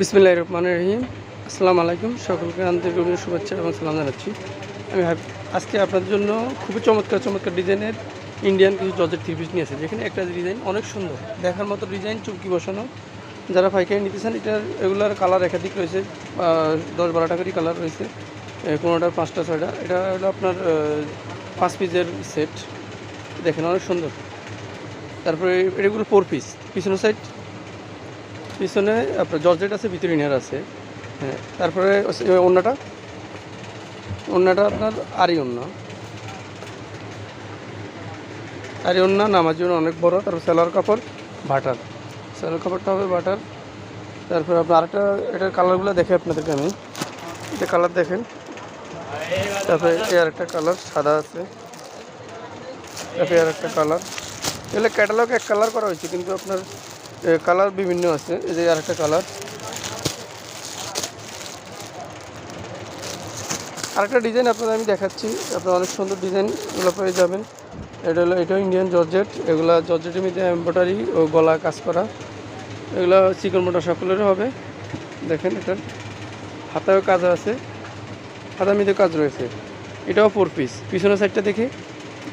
বিসমিল্লাহ রহমান রহিম। আসসালামু আলাইকুম। সকলকে আন্তরিক শুভেচ্ছা এবং সালাম জানাচ্ছি। আমি আজকে আপনাদের জন্য খুবই চমৎকার চমৎকার ডিজাইনের ইন্ডিয়ান কিছু জর্জের থ্রি পিস নিয়ে এসেছি। যেখানে একটা ডিজাইন অনেক সুন্দর। দেখার মতো ডিজাইন চুমকি বসানো। যারা পাইকারি চান, এটার এগুলার কালার একাধিক রয়েছে। দশ বারোটা করে কালার রয়েছে। কোনোটার পাঁচটা, ছয়টা। এটা হলো আপনার পাঁচ পিসের সেট দেখেন অনেক সুন্দর। তারপরে এগুলো ফোর পিস পিছনের সাইড পিছনে আপনার জর্জেট আছে, ভিতরে ইনার আছে। হ্যাঁ তারপরে ওড়নাটা। ওড়নাটা আপনার আরি ওড়না। আরি ওড়না নামার জন্য অনেক বড়। তারপর সেলার কাপড়, বাটার। সেলার কাপড়টা হবে বাটার। তারপরে আপনার আরেকটা, এটার কালারগুলো দেখে আপনাদেরকে আমি। এটা কালার দেখেন। তারপরে এই আরেকটা কালার, সাদা আছে। তারপরে আর একটা কালার। এগুলো ক্যাটালগ এক কালার করা হয়েছে, কিন্তু আপনার কালার বিভিন্ন আছে। এই যে আরেকটা কালার। আরেকটা ডিজাইন আপনাদের আমি দেখাচ্ছি। আপনার অনেক সুন্দর ডিজাইন এগুলো পেয়ে যাবেন। এটা হলো, এটাও ইন্ডিয়ান জর্জেট এগুলা জর্জেটের মধ্যে এম্ব্রয়ডারি ও গলা কাজ করা। এগুলো চিকন মোটা সকলেরও হবে। দেখেন এটার হাতায়ও কাজ আছে। হাতার মধ্যে কাজ রয়েছে। এটাও ফোর পিস পিছনের সাইডটা দেখি।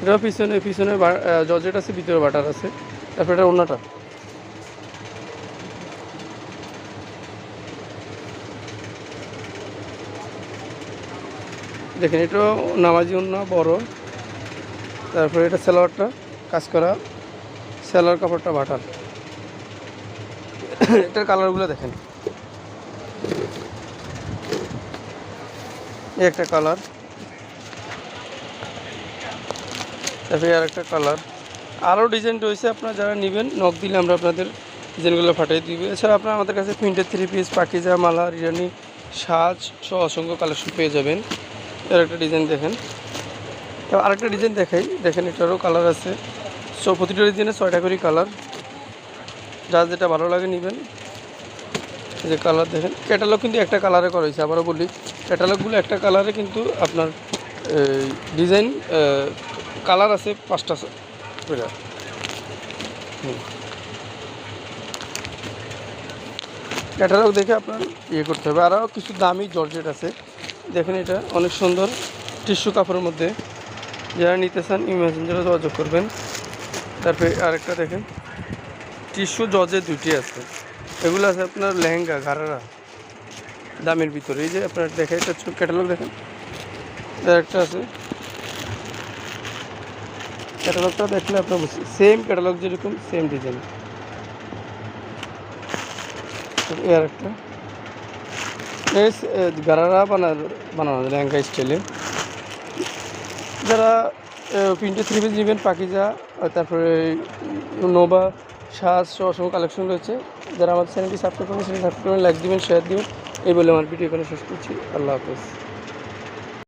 এটাও পিছনে পিছনে জর্জেট আছে, ভিতরে বাটার আছে। তারপরে এটা অন্যটা দেখেন, এটা নামাজি অন্য বড়। তারপরে এটা সেলোয়ারটা, কাজ করা। সেলোয়ার কাপড়টা বাটার। এটার কালারগুলো দেখেন। একটা কালার। তারপরে আর একটা কালার। আরও ডিজাইন রয়েছে, আপনারা যারা নেবেন, নখ দিলে আমরা আপনাদের ডিজাইনগুলো ফাটিয়ে দিব। এছাড়া আপনারা আমাদের কাছে প্রিন্টের থ্রি পিস, পাকিজা মালা রিরানি সাজ সহ অসংখ্য কালেকশন পেয়ে যাবেন। এর একটা ডিজাইন দেখেন। তো আরেকটা ডিজাইন দেখাই। দেখেন, এটারও কালার আছে। সো প্রতিটা ডিজাইনে ছয়টা করে কালার যার যেটা ভালো লাগে নেবেন। যে কালার দেখেন। ক্যাটালগ কিন্তু একটা কালারে করা হয়েছে, আবারও বলি। ক্যাটালগুলো একটা কালারে কিন্তু আপনার ডিজাইন কালার আছে পাঁচটা হুম। ক্যাটালগ দেখে আপনার ইয়ে করতে হবে। আরও কিছু দামি জর্জেট আছে। দেখেন এটা অনেক সুন্দর টিস্যু কাপড়ের মধ্যে। যারা নিতে চান ইমেজেন্সারে যোগাযোগ করবেন। তারপরে আরেকটা দেখেন, টিস্যু জর্জের দুটি আছে। এগুলো আছে আপনার লেহেঙ্গা, ঘাড়ারা, দামের ভিতরে। এই যে আপনার দেখে এটা ক্যাটালগ দেখেন। একটা আছে। ক্যাটালগটা দেখলে আপনার সেম ক্যাটালগ যেরকম সেম ডিজাইন আর একটা। গারারা বানানো বানানো ল্যাঙ্গা স্টাইলে যারা প্রিন্টে থ্রি পিস নেবেন পাকিজা তারপরে নোবা সাজ সব কালেকশন রয়েছে যারা আমাদের চ্যানেলটি সাবস্ক্রাইব করবেন সেটি সাবস্ক্রাইব করবেন লাইক দিবেন শেয়ার দিবেন এই বলে আমার ভিডিও এখানে শেষ করছি। আল্লাহ হাফেজ।